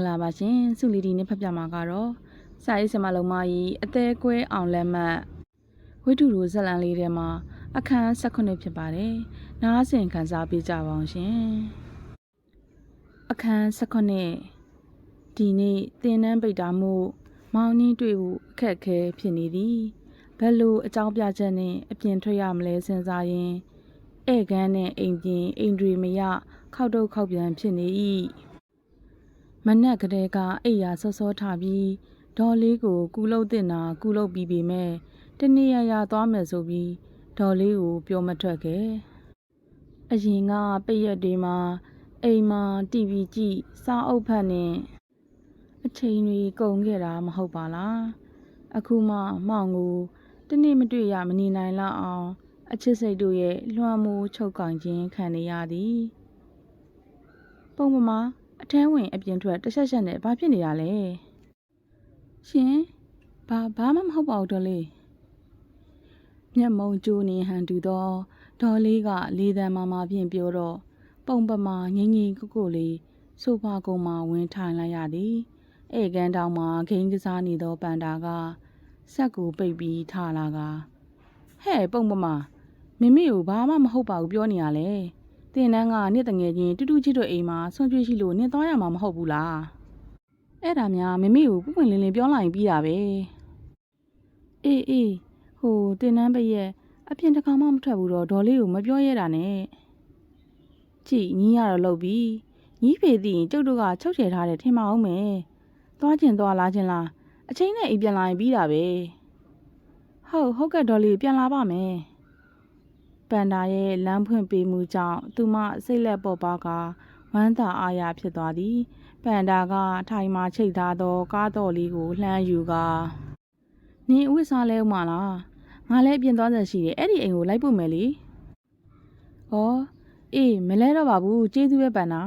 ္ဂလာပါရှင်စုလီဒီနဲ့ဖတ်ပြမှာကတော့စာရေးဆရာမလုံးမကြီးအသေးကွဲအောင်လက်မှတ်ဝိတုရိုဇက်လန်လေးထဲမှာအခန်း18ဖြစ်ပါတယ်နားဆင်ခံစားပေးကြပါအောင်ရှင်အခန်း18ဒီနေ့တင်နန်းပိတ်တာမှုမောင်နှင်းတွေ့ဖို့အခက်အခဲဖြစ်နေသည်ဘယ်လိုအကြောင်းပြချက်နဲ့အပြင်ထွက်ရမလဲစဉ်းစားရင်ဧကန်းနဲ့အိမ်ပြင်အိမ်တွေမရခောက်တုတ်ခောက်ပြန်ဖြစ်နေ၏ မနက်ကတည်းကအိယာစောစောထပြီးဒေါ်လေးကိုကူလုတ်တင်တာကူလုတ်ပြီးပြီမဲ့တနေ့ရရသွားမယ်ဆိုပြီးဒေါ်လေးကိုပြောမထွက်ခဲ့အရင်ကပိတ်ရက်တွေမှာအိမ်မှာတီဗီကြည့်စာအုပ်ဖတ်နေအချိန်တွေကုန်ခဲ့တာမဟုတ်ပါလားအခုမှမောင်ကိုတနေ့မတွေ့ရမနေနိုင်လောက်အောင် အချစ်စိတ်တို့ရဲ့လွှမ်းမိုးချုပ်ကင်ခြင်းခံနေရသည် ပုံပမာ အထမ်းဝင်အပြင်ထွက်တစ်ဆက်ဆက်နဲ့ဘာဖြစ်နေတာလဲရှင်ဘာဘာမှမဟုတ်ပါဘူးဒေါ်လေးမျက်မုံကျိုးနေဟန်တူသောဒေါ်လေးကလေးတန်းမာမာဖြင့်ပြောတော့ပုံပမာငိမ့်ငိမ့်ကုတ်ကုတ်လေးဆိုဖာကုန်းမှာဝင်ထိုင်လိုက်ရသည်ဧကန်တောင်မှာဂိမ်းကစားနေသောပန်တာကဆက်ကိုပိတ်ပြီးထလာကဟဲ့ပုံပမာမမေကိုဘာမှမဟုတ်ပါဘူးပြောနေရလဲ တင်နန်းကနေ့တငယ်ချင်းတူတူချစ်တို့အိမ်မှာဆွန့်ကြွေးရှိလို့နင်သွားရမှာမဟုတ်ဘူးလားအဲ့ဒါများမမေကိုပွပွင့်လင်းလင်းပြောလိုက်ပြီးတာပဲအေးအေးဟိုတင်နန်းပရဲ့အပြင်တစ်ခါမှမထွက်ဘူးတော့ဒေါ်လေးကိုမပြောရတာနဲ့ကြည်ညီးရတော့လုပ်ပြီညီးဖေသိရင်ကျုပ်တို့ကချုပ်ချယ်ထားတယ်ထင်မအောင်မယ်သွားကျင်သွားလားကျင်လားအချင်းနဲ့အိမ်ပြန်လာရင်ပြီးတာပဲဟုတ်ဟုတ်ကဲ့ဒေါ်လေးပြန်လာပါမယ် ပန်ဒါရဲ့လမ်းဖွင့်ပေးမှုကြောင့်သူမစိတ်လက်ပေါ်ပါကဝမ်းသာအားရဖြစ်သွားသည်ပန်ဒါကထိုင်မှချိတ်ထားသော ကားတော်လေးကိုလှမ်းယူကနင်အဝတ်စားလဲဦးမလားငါလည်းအပြင်သွားဆက်ရှိတယ်အဲ့ဒီအိမ်ကိုလိုက်ပို့မယ်လေဩအေးမလဲတော့ပါဘူးကျေးဇူးပဲပန်ဒါ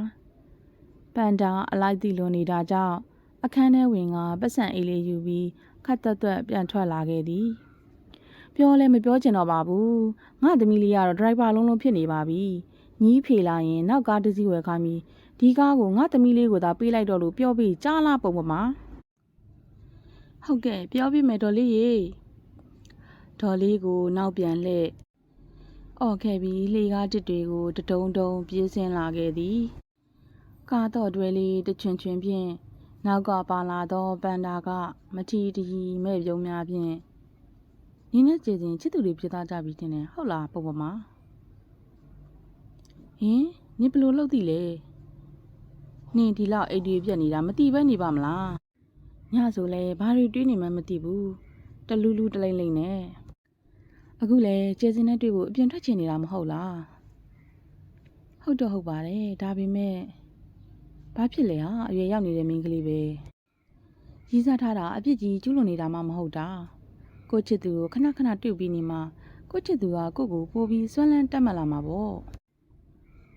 ပန်ဒါအလိုက်တီလွန်နေတာကြောင့်အခန်းထဲဝင်ကပတ်စံအိတ်လေးယူပြီးခတ်သက်သက်ပြန်ထွက်လာခဲ့သည် ပြောလဲမပြောချင်တော့ပါဘူးငါသမီးလေးကတော့ဒရိုက်ဘာလုံးလုံးဖြစ်နေပါပြီညီးဖေလာရင်နောက်ကားတစ်စီးဝယ်ခိုင်းပြီးဒီကားကိုငါသမီးလေးကိုသာပေးလိုက်တော့လို့ပြောပြီးကြားလာပုံပမာဟုတ်ကဲ့ပြောပြမယ်ဒေါ်လေးရေဒေါ်လေးကိုနောက်ပြန်လှည့်အော်ခဲ့ပြီးလေကားတစ်တွေကိုတတုံတုံပြေးဆင်းလာခဲ့သည်ကားတော့တွဲလေးတချွင်ချွင်ဖြင့်နောက်ကပါလာသောပန်ဒါကမထီတရီမဲ့ပြုံးများဖြင့် နင်းနဲ့ကျေချင်းချစ်သူတွေဖြစ်သားကြပြီတင်တယ်ဟုတ်လားပုံပေါ်မှာဟင်နင်ဘလို့လှုပ်သီလဲနင်ဒီလောက်အိတ်တွေပြက်နေတာမတိပဲနေပါမလားညဆိုလဲဘာတွေတွေးနေမှမသိဘူးတလူးလူးတလိမ့်လိမ့်နဲ့အခုလဲကျေစင်နဲ့တွေ့ဖို့အပြင်ထွက်ချင်နေတာမဟုတ်လားဟုတ်တော့ဟုတ်ပါတယ်ဒါပေမဲ့ဘာဖြစ်လဲဟာအရွယ်ရောက်နေတဲ့မိန်းကလေးပဲရီးစားထားတာအပြစ်ကြီးကျူးလွန်နေတာမှမဟုတ်တာ ကိုချစ်သူကိုခဏခဏတွေ့ပြီးနေမှာကိုချစ်သူကကိုကိုပိုးပြီးဆွမ်းလန်းတက်မှတ်လာမှာပေါ့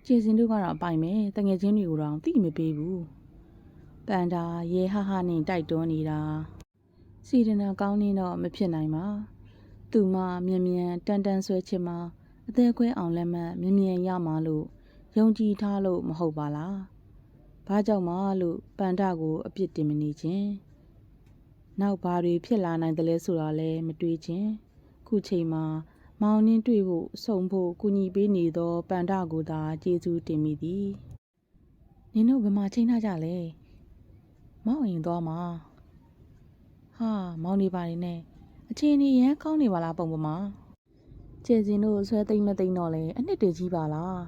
ကျေစင်တို့ကတော့အပိုင်ပဲတငယ်ချင်းတွေကိုတော့တိမပေးဘူးပန်တာရဲဟဟနဲ့တိုက်တွန်းနေတာစီဒနာကောင်းနေတော့မဖြစ်နိုင်ပါသူမမြန်မြန်တန်တန်ဆွဲချင်မှာအသေးခွဲအောင်လက်မှတ်မြန်မြန်ရမှာလို့ယုံကြည်ထားလို့မဟုတ်ပါလားဘာကြောင့်မလို့ပန်တာကိုအပြစ်တင်မနေခြင်း နောက်ဘာတွေဖြစ်လာနိုင်တယ်လဲဆိုတာလည်းမတွေးချင်းခုချိန်မှာမောင်နှင်းတွေ့ဖို့ဆုံဖို့ကူညီပေးနေသောပန္ဒကိုသာကျေးဇူးတင်မိသည်နင်တို့ဘယ်မှာချိန်ထားကြလဲမောင်ရင်သွားမှာဟာမောင်နေပါနေနဲ့အချင်းကြီးရမ်းကောင်းနေပါလားပုံပမာကျဲစင်တို့ဆွဲသိမ့်မသိမ့်တော့လဲအနှစ်တည်းကြီးပါလား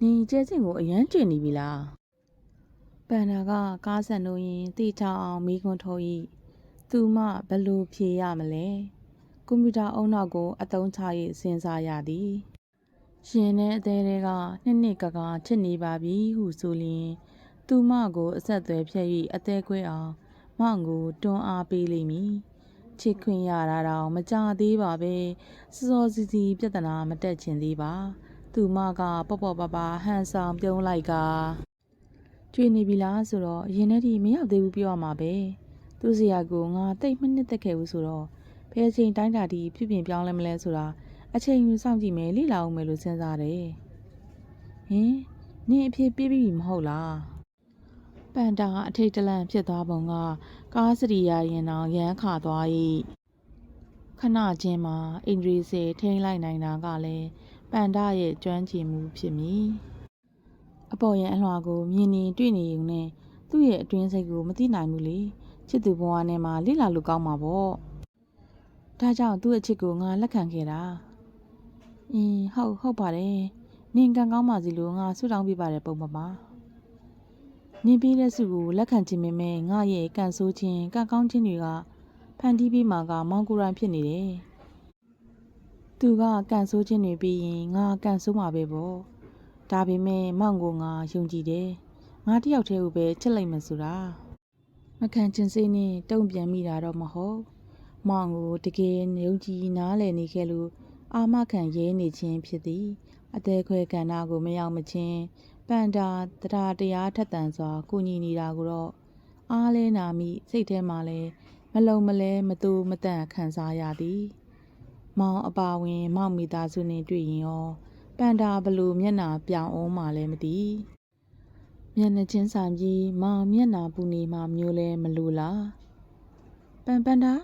နင်ကျဲစင်ကိုအရန်ကျင်နေပြီလားပန်နာကကားဆန်လို့ရင်တိထောင်အောင်မိခွန်းထုတ်၏ သူမှဘယ်လိုဖြေရမလဲကွန်ပျူတာအုံနောက်ကို အသုံးချ၍စဉ်းစားရသည်ရှင်နဲ့အသေးတွေကနှစ်နှစ်ကကချစ်နေပါပြီဟုဆိုလျင်သူမကို အဆက်အသွယ်ဖြတ်၍အသေးခွဲအောင်မောင်ကိုတွန်းအားပေးလိမ့်မည်ချစ်ခွင့်ရတာတော့မကြသေးပါပဲစောစောစီစီပြဿနာမတက်ချင်သေးပါ သူမကပေါ့ပေါ့ပါပါဟန်ဆောင်ပြုံးလိုက်ကကျွေးနေပြီလားဆိုတော့အရင်တည်းကမရောက်သေးဘူးပြောရမှာပဲ သူစရာကိုငါတိတ်မနစ်သက်ခဲ့ဘူးဆိုတော့ဘယ်အချိန်တိုင်းတာဒီဖြစ်ပြင်ပြောင်းလဲမလဲဆိုတာအချိန်ယူစောင့်ကြည့်မယ်လေ့လာအောင်မယ်လို့စဉ်းစားတယ်ဟင်နင်အဖြစ်ပြေးပြီးပြီမဟုတ်လားဩပန်တာအထိတ်တလန့်ဖြစ်သွားပုံက ကားစရိယာရင်အောင်ရမ်းခါသွား၏ခဏချင်းမှာအင်ဒရီစေထိန်းလိုက်နိုင်တာကလည်းပန်တာရဲ့ကျွမ်းကျင်မှုဖြစ်မည်အပေါ်ရန်အလွှာကိုမြင်နေတွေ့နေုံနဲ့သူ့ရဲ့အတွင်းစိတ်ကိုမသိနိုင်ဘူးလေ ချစ်သူဘဝနဲ့မှလိလာလို့ကောင်းမှာပေါ့ဒါကြောင့်သူ့အချစ်ကိုငါလက်ခံခဲ့တာအင်းဟုတ်ဟုတ်ပါတယ်နင်ကံကောင်းပါစီလို့ငါဆုတောင်းပေးပါတယ်ပုံမပါနင်းပေးတဲ့စုကိုလက်ခံခြင်းမဲ့မဲ့ငါရဲ့ကန်ဆိုးခြင်းကကောင်းခြင်းတွေကဖန်တီးပြီးမှကမောင်ကိုယ်တိုင်ဖြစ်နေတယ်။သူကကန်ဆိုးခြင်းတွေပြီးရင်ငါကန်ဆိုးမှာပဲပေါ့။ဒါပေမဲ့မောင်ကိုငါယုံကြည်တယ်။ငါတယောက်တည်းကိုပဲချစ်လိုက်မှဆိုတာ။ မခံခြင်းစိတ်နဲ့တုံ့ပြန်မိတာတော့မဟုတ်။မောင်ကိုတကယ်ယုံကြည်နားလည်နေခဲ့လို့အာမခံရဲနေခြင်းဖြစ်သည်။အသေးခွဲကဏ္ဍကိုမရောက်မချင်းပန်တာတရားတရားထက်သန်စွာကိုညီနေတာကိုတော့အားလဲနာမိစိတ်ထဲမှာလဲမလုံမလဲမတူမတန့်ခံစားရသည် မောင်အပါဝင် မောင်မိသားစုနဲ့တွေ့ရင်ရောပန်တာဘလို့မျက်နာပြောင်အောင်မှလည်းမသိ မျက်နှာချင်းဆိုင်ပြီးမောင်မျက်နာပူနေမှမျိုးလဲမလို့လားပန်ပန်တာ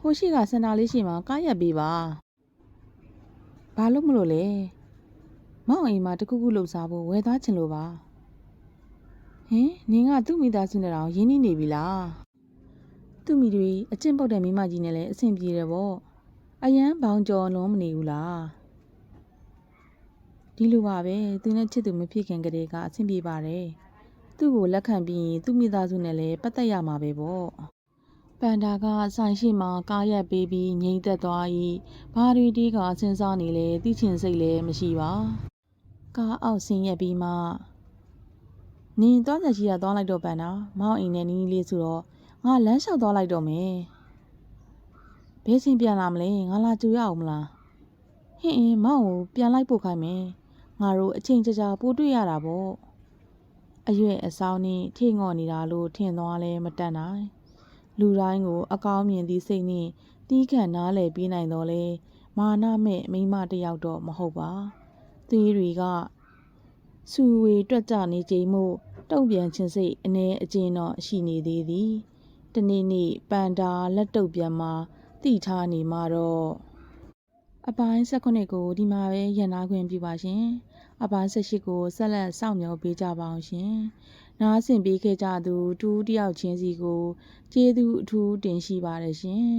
ဟိုရှိကစင်တာလေးရှိမှကားရက်ပေးပါဘာလို့မလို့လဲမောင်အိမ်မှာတခုခုလှုပ်ရှားဖို့ဝယ်သားချင်လို့ပါဟင်နင်ကသူ့မိသားစုနဲ့တောင်ရင်းနှီးနေပြီလားသူ့မိတွေအကျင့်ပုတ်တဲ့မိမကြီးနဲ့လည်းအဆင်ပြေတယ်ပေါ့အရန်ဘောင်ကျော်လုံးမနေဘူးလား ဒီလိုပါပဲသူနဲ့ချစ်သူမဖြစ်ခင်ကတည်းကအဆင်ပြေပါတယ်သူ့ကိုလက်ခံပြီးရင်သူ့မိသားစုနဲ့လည်းပတ်သက်ရမှာပဲပေါ့ပန်ဒါကဆိုင်ရှိမှာကားရက်ပေးပြီးငိမ့်သက်သွား၏ဘာရီတီးကစဉ်းစားနေလေသိချင်စိတ်လည်းမရှိပါကားအောက်ဆင်းရက်ပြီးမှနင်သွားကြရှိရသွားလိုက်တော့ပန်တာမောင်အိမ်နဲ့နီးနီးလေးဆိုတော့ငါလမ်းလျှောက်သွားလိုက်တော့မယ်ဘယ်ချင်းပြန်လာမလဲငါလာကြူရအောင်မလားဟင်းအင်းမောင်ကိုပြန်လိုက်ပို့ခိုင်းမယ် ငါတို့အချိန်ကြာကြာပို့တွေ့ရတာပေါ့အရွယ်အဆောင်နဲ့ထိငော့နေတာလို့ထင်သွားလဲမတတ်နိုင်လူတိုင်းကို အကောင်းမြင်သည့်စိတ်နဲ့တီးခံနားလည်ပြီးနိုင်တော့လဲမာနမဲ့မိန်းမတစ်ယောက်တော့မဟုတ်ပါသေးတွေကစူဝေတွက်ကြနေချိန်မှုတုံ့ပြန်ခြင်းစိတ်အ ਨੇ အကျဉ်းတော့ရှိနေသေးသည်တနေ့နေ့ပန်တာလက်တုပ်ပြန်မှာတိထားနေမှာတော့အပိုင်း၁၈ကိုဒီမှာပဲရန်နာခွင့်ပြုပါရှင် အပိုင်း၁၈ကိုဆက်လက်စောင့်မျှော်ပေးကြပါအောင်ရှင်နားဆင်ပေးခဲ့ကြသူတူတယောက်ချင်းစီကိုကျေးဇူးအထူးတင်ရှိပါတယ်ရှင်